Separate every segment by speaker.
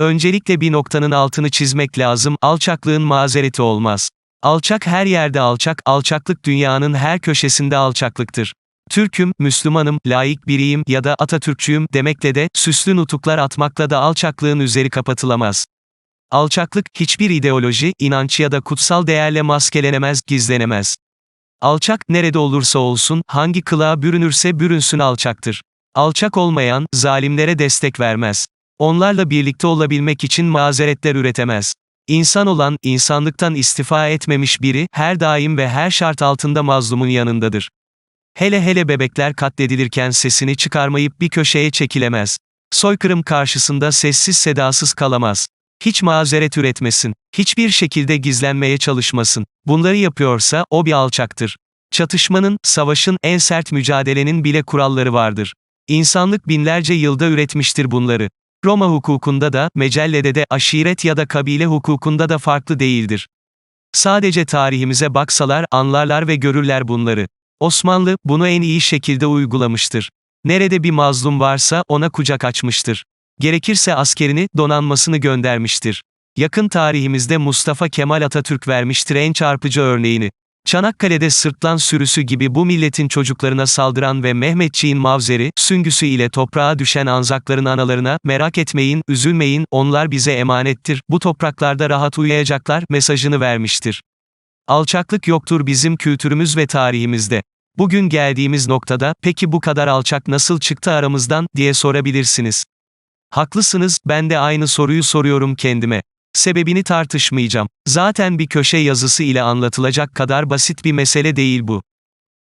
Speaker 1: Öncelikle bir noktanın altını çizmek lazım, alçaklığın mazereti olmaz. Alçak her yerde alçak, alçaklık dünyanın her köşesinde alçaklıktır. Türk'üm, Müslümanım, laik biriyim ya da Atatürkçüyüm demekle de, süslü nutuklar atmakla da alçaklığın üzeri kapatılamaz. Alçaklık, hiçbir ideoloji, inanç ya da kutsal değerle maskelenemez, gizlenemez. Alçak, nerede olursa olsun, hangi kılığa bürünürse bürünsün alçaktır. Alçak olmayan, zalimlere destek vermez. Onlarla birlikte olabilmek için mazeretler üretemez. İnsan olan, insanlıktan istifa etmemiş biri, her daim ve her şart altında mazlumun yanındadır. Hele hele bebekler katledilirken sesini çıkarmayıp bir köşeye çekilemez. Soykırım karşısında sessiz sedasız kalamaz. Hiç mazeret üretmesin. Hiçbir şekilde gizlenmeye çalışmasın. Bunları yapıyorsa, o bir alçaktır. Çatışmanın, savaşın, en sert mücadelenin bile kuralları vardır. İnsanlık binlerce yılda üretmiştir bunları. Roma hukukunda da, mecellede de, aşiret ya da kabile hukukunda da farklı değildir. Sadece tarihimize baksalar, anlarlar ve görürler bunları. Osmanlı, bunu en iyi şekilde uygulamıştır. Nerede bir mazlum varsa, ona kucak açmıştır. Gerekirse askerini, donanmasını göndermiştir. Yakın tarihimizde Mustafa Kemal Atatürk vermiştir en çarpıcı örneğini. Çanakkale'de sırtlan sürüsü gibi bu milletin çocuklarına saldıran ve Mehmetçiğin mavzeri, süngüsü ile toprağa düşen anzakların analarına, merak etmeyin, üzülmeyin, onlar bize emanettir, bu topraklarda rahat uyuyacaklar, mesajını vermiştir. Alçaklık yoktur bizim kültürümüz ve tarihimizde. Bugün geldiğimiz noktada, peki bu kadar alçak nasıl çıktı aramızdan, diye sorabilirsiniz. Haklısınız, ben de aynı soruyu soruyorum kendime. Sebebini tartışmayacağım. Zaten bir köşe yazısı ile anlatılacak kadar basit bir mesele değil bu.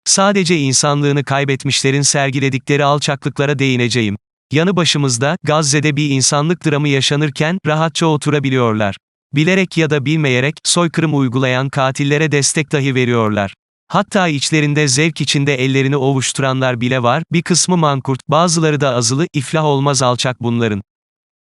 Speaker 1: Sadece insanlığını kaybetmişlerin sergiledikleri alçaklıklara değineceğim. Yanı başımızda, Gazze'de bir insanlık dramı yaşanırken, rahatça oturabiliyorlar. Bilerek ya da bilmeyerek, soykırım uygulayan katillere destek dahi veriyorlar. Hatta içlerinde zevk içinde ellerini ovuşturanlar bile var, bir kısmı mankurt, bazıları da azılı, iflah olmaz alçak bunların.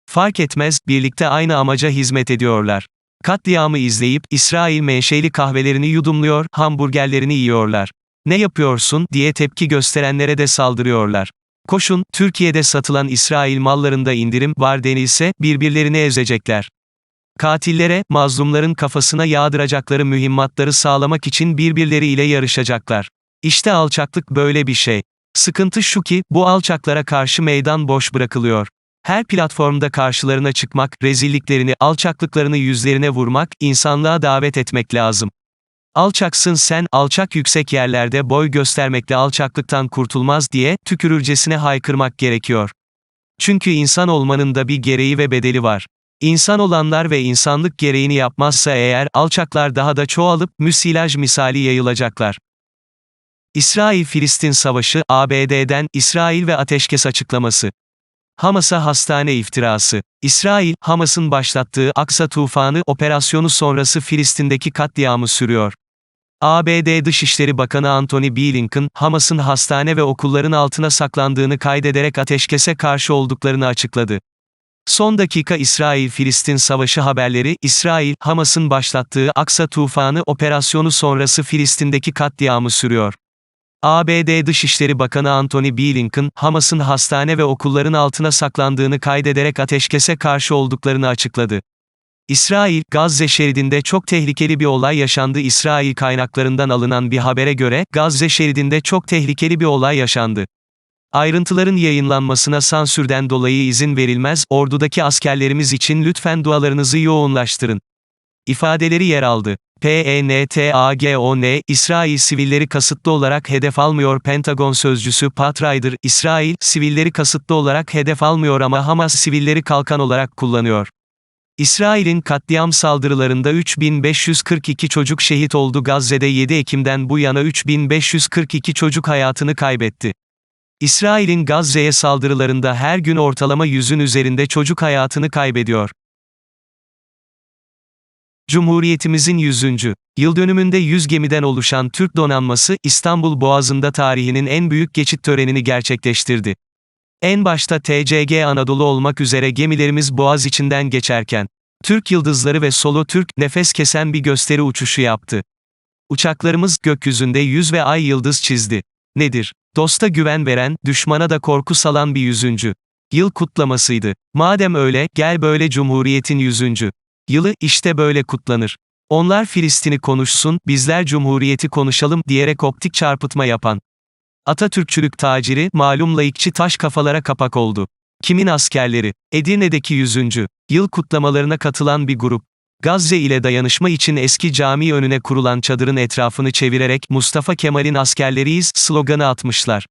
Speaker 1: Fark etmez, birlikte aynı amaca hizmet ediyorlar. Katliamı izleyip, İsrail menşeli kahvelerini yudumluyor, hamburgerlerini yiyorlar. Ne yapıyorsun, diye tepki gösterenlere de saldırıyorlar. Koşun, Türkiye'de satılan İsrail mallarında indirim var denilse, birbirlerini ezecekler. Katillere, mazlumların kafasına yağdıracakları mühimmatları sağlamak için birbirleriyle yarışacaklar. İşte alçaklık böyle bir şey. Sıkıntı şu ki, bu alçaklara karşı meydan boş bırakılıyor. Her platformda karşılarına çıkmak, rezilliklerini, alçaklıklarını yüzlerine vurmak, insanlığa davet etmek lazım. Alçaksın sen, alçak yüksek yerlerde boy göstermekle alçaklıktan kurtulmaz diye, tükürürcesine haykırmak gerekiyor. Çünkü insan olmanın da bir gereği ve bedeli var. İnsan olanlar ve insanlık gereğini yapmazsa eğer, alçaklar daha da çoğalıp, müsilaj misali yayılacaklar. İsrail-Filistin Savaşı, ABD'den, İsrail ve ateşkes açıklaması. Hamas'a hastane iftirası. İsrail, Hamas'ın başlattığı Aksa Tufanı operasyonu sonrası Filistin'deki katliamı sürüyor. ABD Dışişleri Bakanı Antony Blinken, Hamas'ın hastane ve okulların altına saklandığını kaydederek ateşkese karşı olduklarını açıkladı. Son dakika İsrail-Filistin savaşı haberleri, İsrail, Hamas'ın başlattığı Aksa Tufanı operasyonu sonrası Filistin'deki katliamı sürüyor. ABD Dışişleri Bakanı Antony Blinken, Hamas'ın hastane ve okulların altına saklandığını kaydederek ateşkese karşı olduklarını açıkladı. İsrail, Gazze şeridinde çok tehlikeli bir olay yaşandı. İsrail kaynaklarından alınan bir habere göre, Gazze şeridinde çok tehlikeli bir olay yaşandı. Ayrıntıların yayınlanmasına sansürden dolayı izin verilmez, ordudaki askerlerimiz için lütfen dualarınızı yoğunlaştırın. İfadeleri yer aldı. PENTAGON, İsrail sivilleri kasıtlı olarak hedef almıyor Pentagon sözcüsü Pat Ryder, İsrail, sivilleri kasıtlı olarak hedef almıyor ama Hamas sivilleri kalkan olarak kullanıyor. İsrail'in katliam saldırılarında 3542 çocuk şehit oldu Gazze'de 7 Ekim'den bu yana 3542 çocuk hayatını kaybetti. İsrail'in Gazze'ye saldırılarında her gün ortalama yüzün üzerinde çocuk hayatını kaybediyor. Cumhuriyetimizin 100. yıl dönümünde 100 gemiden oluşan Türk donanması, İstanbul Boğazı'nda tarihinin en büyük geçit törenini gerçekleştirdi. En başta TCG Anadolu olmak üzere gemilerimiz Boğaz içinden geçerken, Türk yıldızları ve solo Türk, nefes kesen bir gösteri uçuşu yaptı. Uçaklarımız, gökyüzünde yüz ve ay yıldız çizdi. Nedir? Dosta güven veren, düşmana da korku salan bir yüzüncü. Yıl kutlamasıydı. Madem öyle, gel böyle Cumhuriyet'in 100. yılı işte böyle kutlanır. Onlar Filistin'i konuşsun, bizler Cumhuriyet'i konuşalım diyerek optik çarpıtma yapan. Atatürkçülük taciri, malum laikçi taş kafalara kapak oldu. Kimin askerleri? Edirne'deki 100. yıl kutlamalarına katılan bir grup. Gazze ile dayanışma için eski cami önüne kurulan çadırın etrafını çevirerek Mustafa Kemal'in askerleriyiz sloganı atmışlar.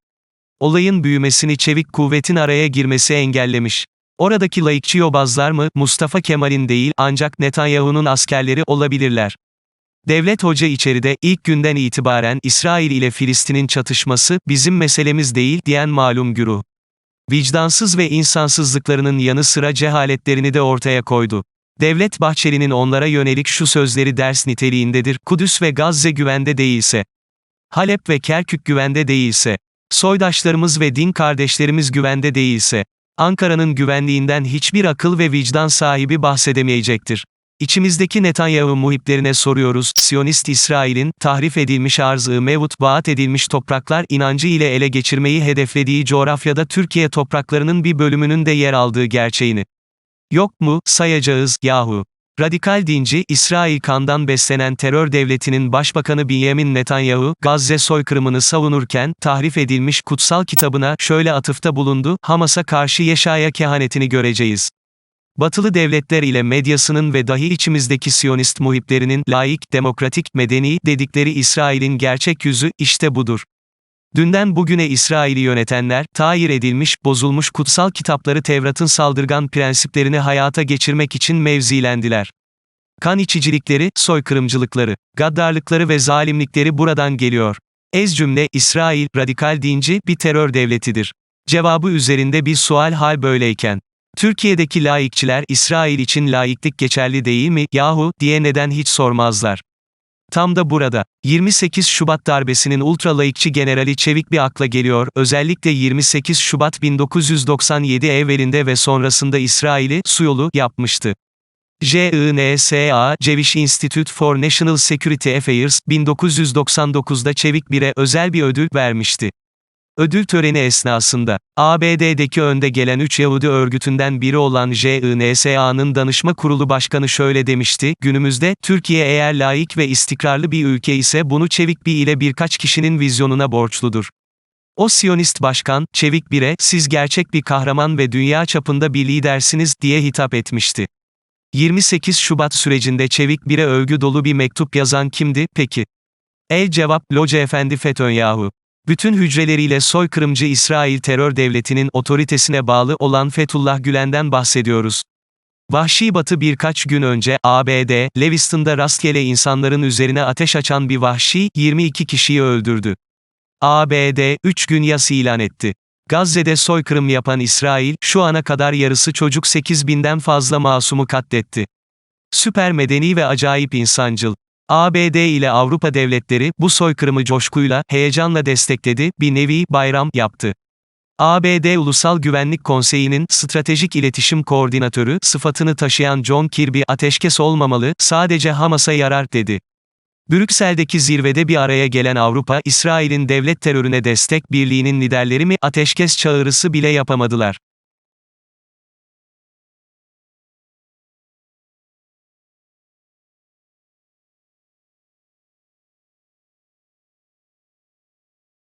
Speaker 1: Olayın büyümesini çevik kuvvetin araya girmesi engellemiş. Oradaki laikçi yobazlar mı, Mustafa Kemal'in değil, ancak Netanyahu'nun askerleri olabilirler. Devlet Hoca içeride, ilk günden itibaren İsrail ile Filistin'in çatışması, bizim meselemiz değil, diyen malum güruh. Vicdansız ve insansızlıklarının yanı sıra cehaletlerini de ortaya koydu. Devlet Bahçeli'nin onlara yönelik şu sözleri ders niteliğindedir, Kudüs ve Gazze güvende değilse, Halep ve Kerkük güvende değilse, soydaşlarımız ve din kardeşlerimiz güvende değilse, Ankara'nın güvenliğinden hiçbir akıl ve vicdan sahibi bahsedemeyecektir. İçimizdeki Netanyahu muhiplerine soruyoruz, Siyonist İsrail'in, tahrif edilmiş arzı mevut vaat edilmiş topraklar inancı ile ele geçirmeyi hedeflediği coğrafyada Türkiye topraklarının bir bölümünün de yer aldığı gerçeğini. Yok mu, sayacağız, yahu. Radikal dinci, İsrail kandan beslenen terör devletinin başbakanı Benjamin Netanyahu, Gazze soykırımını savunurken, tahrif edilmiş kutsal kitabına, şöyle atıfta bulundu, Hamas'a karşı Yeşaya kehanetini göreceğiz. Batılı devletler ile medyasının ve dahi içimizdeki Siyonist muhiplerinin, laik, demokratik, medeni, dedikleri İsrail'in gerçek yüzü, işte budur. Dünden bugüne İsrail'i yönetenler, tahir edilmiş, bozulmuş kutsal kitapları Tevrat'ın saldırgan prensiplerini hayata geçirmek için mevzilendiler. Kan içicilikleri, soykırımcılıkları, gaddarlıkları ve zalimlikleri buradan geliyor. Ez cümle, İsrail, radikal dinci, bir terör devletidir. Cevabı üzerinde bir sual hal böyleyken. Türkiye'deki laikçiler İsrail için laiklik geçerli değil mi, yahu, diye neden hiç sormazlar. Tam da burada, 28 Şubat darbesinin ultralayıkçı generali Çevik bir akla geliyor, özellikle 28 Şubat 1997 evvelinde ve sonrasında İsrail'i, su yolu, yapmıştı. JINSA, Jewish Institute for National Security Affairs, 1999'da Çevik Bir'e özel bir ödül vermişti. Ödül töreni esnasında, ABD'deki önde gelen 3 Yahudi örgütünden biri olan JINSA'nın danışma kurulu başkanı şöyle demişti, günümüzde, Türkiye eğer layık ve istikrarlı bir ülke ise bunu Çevik Bir ile birkaç kişinin vizyonuna borçludur. O Siyonist başkan, Çevik Bir'e, siz gerçek bir kahraman ve dünya çapında bir lidersiniz, diye hitap etmişti. 28 Şubat sürecinde Çevik Bir'e övgü dolu bir mektup yazan kimdi, peki? El cevap, Loca Efendi Fethönyahu. Bütün hücreleriyle soykırımcı İsrail terör devletinin otoritesine bağlı olan Fethullah Gülen'den bahsediyoruz. Vahşi Batı birkaç gün önce, ABD, Lewiston'da rastgele insanların üzerine ateş açan bir vahşi, 22 kişiyi öldürdü. ABD, 3 gün yas ilan etti. Gazze'de soykırım yapan İsrail, şu ana kadar yarısı çocuk 8 binden fazla masumu katletti. Süper medeni ve acayip insancıl. ABD ile Avrupa devletleri, bu soykırımı coşkuyla, heyecanla destekledi, bir nevi, bayram, yaptı. ABD Ulusal Güvenlik Konseyi'nin, stratejik iletişim koordinatörü, sıfatını taşıyan John Kirby, ateşkes olmamalı, sadece Hamas'a yarar, dedi. Brüksel'deki zirvede bir araya gelen Avrupa, İsrail'in devlet terörüne destek birliğinin liderleri mi, ateşkes çağrısı bile yapamadılar.